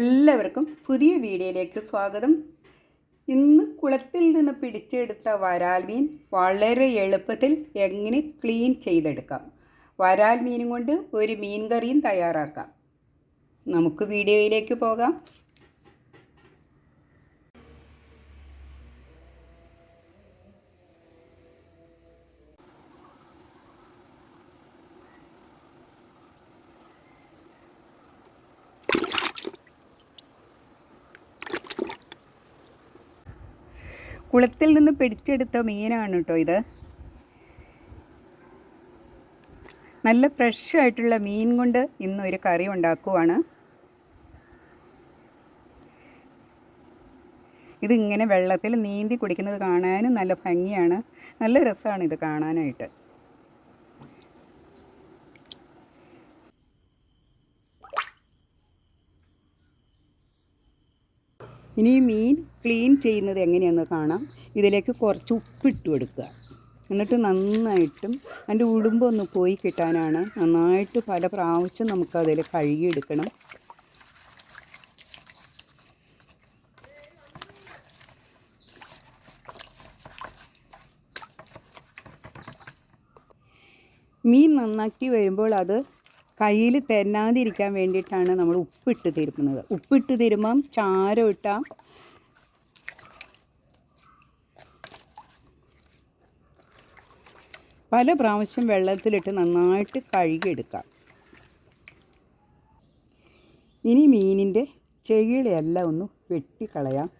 എല്ലാവർക്കും പുതിയ വീഡിയോയിലേക്ക് സ്വാഗതം. ഇന്ന് കുളത്തിൽ നിന്ന് പിടിച്ചെടുത്ത വരാൽ മീൻ വളരെ എളുപ്പത്തിൽ എങ്ങനെ ക്ലീൻ ചെയ്തെടുക്കാം. വരാൽ മീനും കൊണ്ട് ഒരു മീൻ കറിയും തയ്യാറാക്കാം. നമുക്ക് വീഡിയോയിലേക്ക് പോകാം. കുളത്തിൽ നിന്ന് പിടിച്ചെടുത്ത മീനാണ് കേട്ടോ ഇത്. നല്ല ഫ്രഷ് ആയിട്ടുള്ള മീൻ കൊണ്ട് ഇന്ന് ഒരു കറി ഉണ്ടാക്കുവാണ്. ഇതിങ്ങനെ വെള്ളത്തിൽ നീന്തി കുടിക്കുന്നത് കാണാനും നല്ല ഭംഗിയാണ്. നല്ല രസമാണ് ഇത് കാണാനായിട്ട്. ഇനി മീൻ ക്ലീൻ ചെയ്യുന്നത് എങ്ങനെയാണെന്ന് കാണാം. ഇതിലേക്ക് കുറച്ച് ഉപ്പിട്ട് കൊടുക്കുക. എന്നിട്ട് നന്നായിട്ടും അതിന്റെ ഉടുമ്പൊന്ന് പോയി കിട്ടാനാണ്. നന്നായിട്ട് പല പ്രാവശ്യം നമുക്കതിൽ കഴുകിയെടുക്കണം. മീൻ നന്നാക്കി വരുമ്പോൾ അത് കയ്യിൽ തെന്നാതിരിക്കാൻ വേണ്ടിയിട്ടാണ് നമ്മൾ ഉപ്പിട്ട് തിരുമുന്നത് ഉപ്പിട്ട് തിരുമ്പം ചാരം ഇട്ടാൽ പല പ്രാവശ്യം വെള്ളത്തിലിട്ട് നന്നായിട്ട് കഴുകിയെടുക്കാം. ഇനി മീനിന്റെ ചെകിളയെല്ലാം ഒന്ന് വെട്ടിക്കളയാം.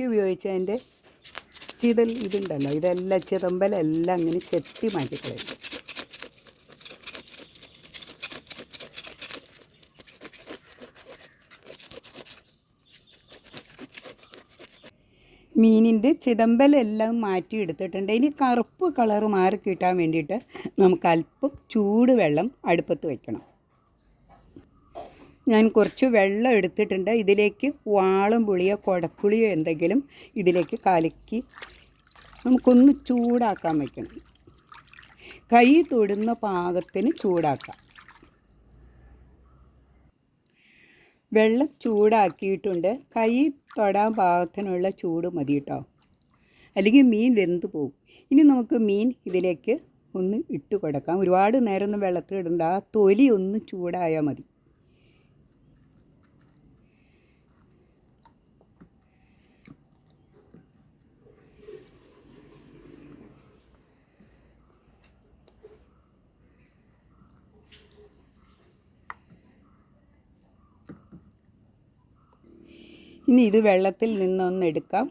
ചെത്തി ഉപയോഗിച്ച് അതിന്റെ ചിതൽ ഇതുണ്ടല്ലോ. ഇതെല്ലാം ചിതമ്പലെല്ലാം അങ്ങനെ ചെത്തി മാറ്റിക്കളയും മീനിന്റെ ചിതമ്പലെല്ലാം മാറ്റി എടുത്തിട്ടുണ്ട്. ഇനി കറുപ്പ് കളർ മാറി കിട്ടാൻ വേണ്ടിയിട്ട് നമുക്ക് അല്പം ചൂട് വെള്ളം അടുപ്പത്ത് വയ്ക്കണം ഞാൻ കുറച്ച് വെള്ളം എടുത്തിട്ടുണ്ട്. ഇതിലേക്ക് വാളും പുളിയോ കുടപ്പുളിയോ എന്തെങ്കിലും ഇതിലേക്ക് കലക്കി നമുക്കൊന്ന് ചൂടാക്കാൻ വയ്ക്കണം കൈ തൊടുന്ന പാകത്തിന് ചൂടാക്കാം. വെള്ളം ചൂടാക്കിയിട്ടുണ്ട്. കൈ തൊടാൻ പാകത്തിനുള്ള ചൂട് മതി കേട്ടോ അല്ലെങ്കിൽ മീൻ വെന്ത് പോകും ഇനി നമുക്ക് മീൻ ഇതിലേക്ക് ഒന്ന് ഇട്ട് കൊടുക്കാം. ഒരുപാട് നേരം ഒന്നും വെള്ളത്തിൽ ഇടണ്ട. ആ തൊലി ഒന്ന് ചൂടായാൽ മതി. ഇനി ഇത് വെള്ളത്തിൽ നിന്നൊന്ന് എടുക്കാം.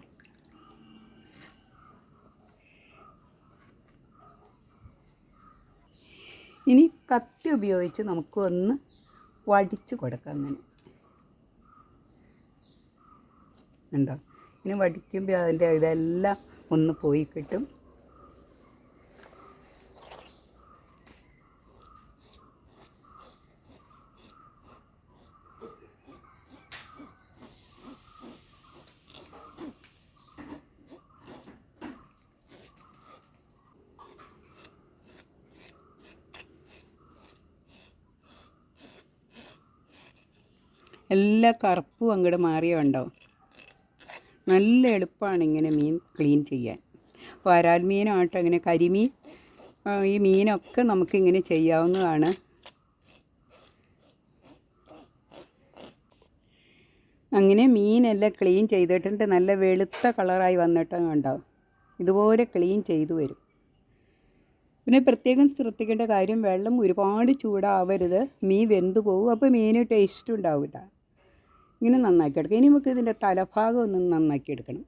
ഇനി കത്തി ഉപയോഗിച്ച് നമുക്ക് ഒന്ന് വടിച്ചു കൊടുക്കാം അങ്ങനെ. ഉണ്ടോ ഇനി വടിക്കുമ്പോൾ അതിന്റെ ഇതെല്ലാം ഒന്ന് പോയി കിട്ടും. എല്ലാ കറുപ്പും അങ്ങോട്ട് മാറിയുണ്ടോ നല്ല എളുപ്പമാണ് ഇങ്ങനെ മീൻ ക്ലീൻ ചെയ്യാൻ. വരാൽ മീനായിട്ട് അങ്ങനെ കരിമീൻ ഈ മീനൊക്കെ നമുക്കിങ്ങനെ ചെയ്യാവുന്നതാണ്. അങ്ങനെ മീനെല്ലാം ക്ലീൻ ചെയ്തിട്ടുണ്ട്. നല്ല വെളുത്ത കളറായി വന്നിട്ട് ഉണ്ടാവും ഇതുപോലെ ക്ലീൻ ചെയ്തു വരും. പിന്നെ പ്രത്യേകം ശ്രദ്ധിക്കേണ്ട കാര്യം വെള്ളം ഒരുപാട് ചൂടാവരുത്. മീൻ വെന്ത് പോകും. അപ്പോൾ മീന് ടേസ്റ്റ് ഉണ്ടാവില്ല. ഇങ്ങനെ നന്നാക്കി എടുക്കണം. ഇനി നമുക്ക് ഇതിന്റെ തലഭാഗം ഒന്ന് നന്നാക്കി എടുക്കണം.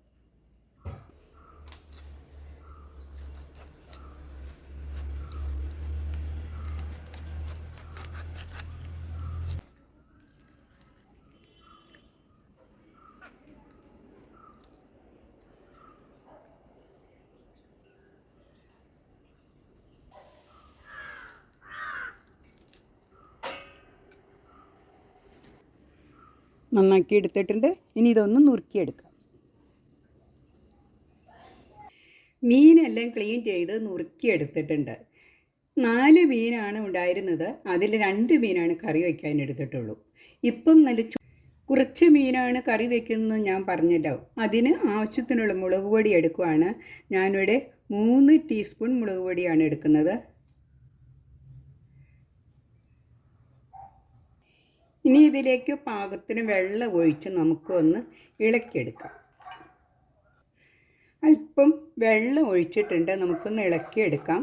നന്നാക്കി എടുത്തിട്ടുണ്ട് ഇനി ഇതൊന്ന് നുറുക്കിയെടുക്കാം. മീനെല്ലാം ക്ലീൻ ചെയ്ത് നുറുക്കിയെടുത്തിട്ടുണ്ട്. നാല് മീനാണ് ഉണ്ടായിരുന്നത്. അതിൽ രണ്ട് മീനാണ് കറി വയ്ക്കാൻ എടുത്തിട്ടുള്ളൂ. ഇപ്പം നല്ല കുറച്ച് മീനാണ് കറി വയ്ക്കുന്നത് ഞാൻ പറഞ്ഞല്ലോ. അതിന് ആവശ്യത്തിനുള്ള മുളക് പൊടി എടുക്കുവാണ്. ഞാനിവിടെ മൂന്ന് ടീസ്പൂൺ മുളക് പൊടിയാണ് എടുക്കുന്നത്. ഇനി ഇതിലേക്ക് പാകത്തിന് വെള്ളം ഒഴിച്ച് നമുക്കൊന്ന് ഇളക്കിയെടുക്കാം. അല്പം വെള്ളം ഒഴിച്ചിട്ടുണ്ട് നമുക്കൊന്ന് ഇളക്കിയെടുക്കാം.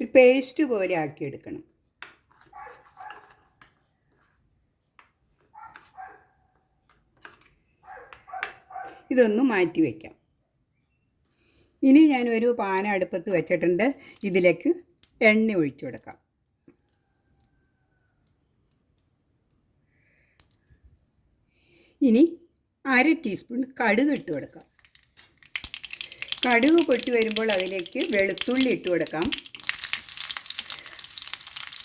ഒരു പേസ്റ്റ് പോലെ ആക്കിയെടുക്കണം. ഇതൊന്ന് മാറ്റി വയ്ക്കാം ഇനി ഞാൻ ഒരു പാന അടുപ്പത്ത് വെച്ചിട്ടുണ്ട് ഇതിലേക്ക് എണ്ണ ഒഴിച്ചു കൊടുക്കാം. ഇനി അര ടീസ്പൂൺ കടുക് ഇട്ട് കൊടുക്കാം. കടുക് പൊട്ടി വരുമ്പോൾ അതിലേക്ക് വെളുത്തുള്ളി ഇട്ട് കൊടുക്കാം.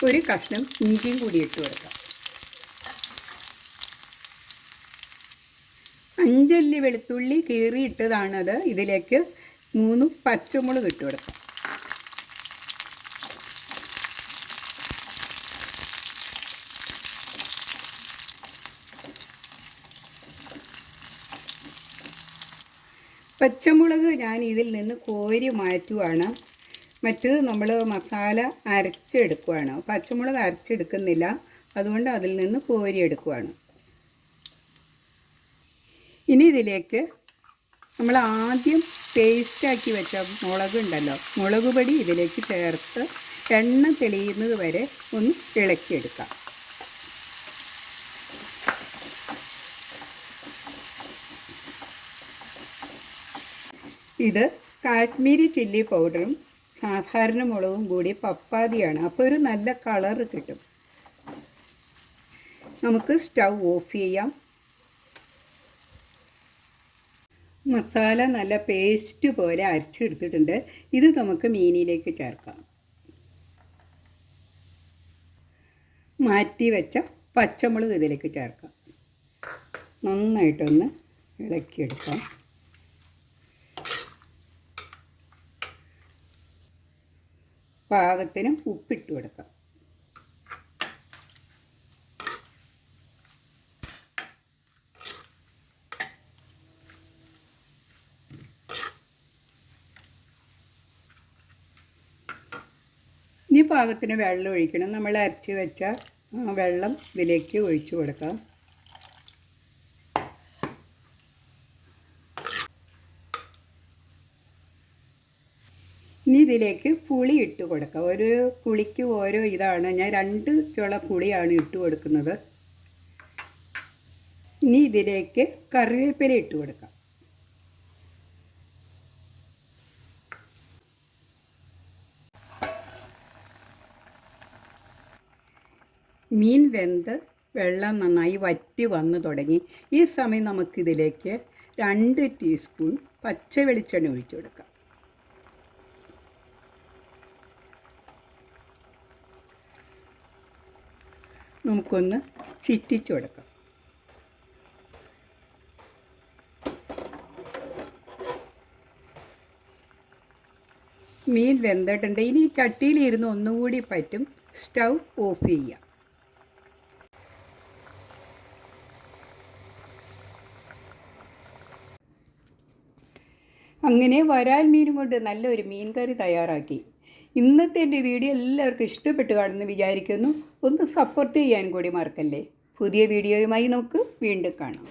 ഒരു കഷ്ണം ഇഞ്ചിയും കൂടി ഇട്ട് കൊടുക്കാം. അഞ്ചല്ലി വെളുത്തുള്ളി കീറിയിട്ടതാണത്. ഇതിലേക്ക് മൂന്ന് പച്ചമുളക് ഇട്ട് കൊടുക്കാം. പച്ചമുളക് ഞാൻ ഇതിൽ നിന്ന് കോരി മാറ്റുവാണ്. മറ്റത് നമ്മൾ മസാല അരച്ചെടുക്കുവാണ്. പച്ചമുളക് അരച്ചെടുക്കുന്നില്ല. അതുകൊണ്ട് അതിൽ നിന്ന് കോരി എടുക്കുവാണ് ഇനി ഇതിലേക്ക് നമ്മൾ ആദ്യം പേസ്റ്റാക്കി വെച്ച മുളക് ഉണ്ടല്ലോ. മുളക് പൊടി ഇതിലേക്ക് ചേർത്ത് എണ്ണ തെളിയുന്നത് വരെ ഒന്ന് ഇളക്കിയെടുക്കാം. ഇത് കാശ്മീരി ചില്ലി പൗഡറും സാധാരണ മുളകും കൂടി പപ്പാതിയാണ്. അപ്പോൾ ഒരു നല്ല കളർ കിട്ടും. നമുക്ക് സ്റ്റൗ ഓഫ് ചെയ്യാം. മസാല നല്ല പേസ്റ്റ് പോലെ അരച്ചെടുത്തിട്ടുണ്ട്. ഇത് നമുക്ക് മീനിലേക്ക് ചേർക്കാം. മാറ്റി വെച്ച പച്ചമുളക് ഇതിലേക്ക് ചേർക്കാം. നന്നായിട്ടൊന്ന് ഇളക്കിയെടുക്കാം. പാകത്തിന് ഉപ്പിട്ട് കൊടുക്കാം. ഇനി പാകത്തിന് വെള്ളം ഒഴിക്കണം. നമ്മൾ അരച്ച് വെച്ച വെള്ളം ഇതിലേക്ക് ഒഴിച്ചു കൊടുക്കാം. ഇനി ഇതിലേക്ക് പുളി ഇട്ട് കൊടുക്കുക ഒരു പുളിക്ക് ഓരോ ഇതാണ്. ഞാൻ രണ്ട് ചുള പുളിയാണ് ഇട്ട് കൊടുക്കുന്നത്. ഇനി ഇതിലേക്ക് കറിവേപ്പില ഇട്ട് കൊടുക്കാം. മീൻ വെന്ത് വെള്ളം നന്നായി വറ്റി വന്നു തുടങ്ങി. ഈ സമയം നമുക്കിതിലേക്ക് രണ്ട് ടീസ്പൂൺ പച്ച വെളിച്ചെണ്ണ ഒഴിച്ചു കൊടുക്കാം. നമുക്കൊന്ന് ചിറ്റിച്ചു കൊടുക്കാം. മീൻ വെന്തിട്ടുണ്ട്. ഇനി ചട്ടിയിലിരുന്ന് ഒന്നുകൂടി പറ്റും സ്റ്റൗ ഓഫ് ചെയ്യാം അങ്ങനെ വരാൽ മീനും കൊണ്ട് നല്ലൊരു മീൻ കറി തയ്യാറാക്കി. ഇന്നത്തെ എന്റെ വീഡിയോ എല്ലാവർക്കും ഇഷ്ടപ്പെട്ട് കാണുമെന്ന് വിചാരിക്കുന്നു. ഒന്ന് സപ്പോർട്ട് ചെയ്യാൻ കൂടി മറക്കല്ലേ? പുതിയ വീഡിയോയുമായി നമുക്ക് വീണ്ടും കാണാം.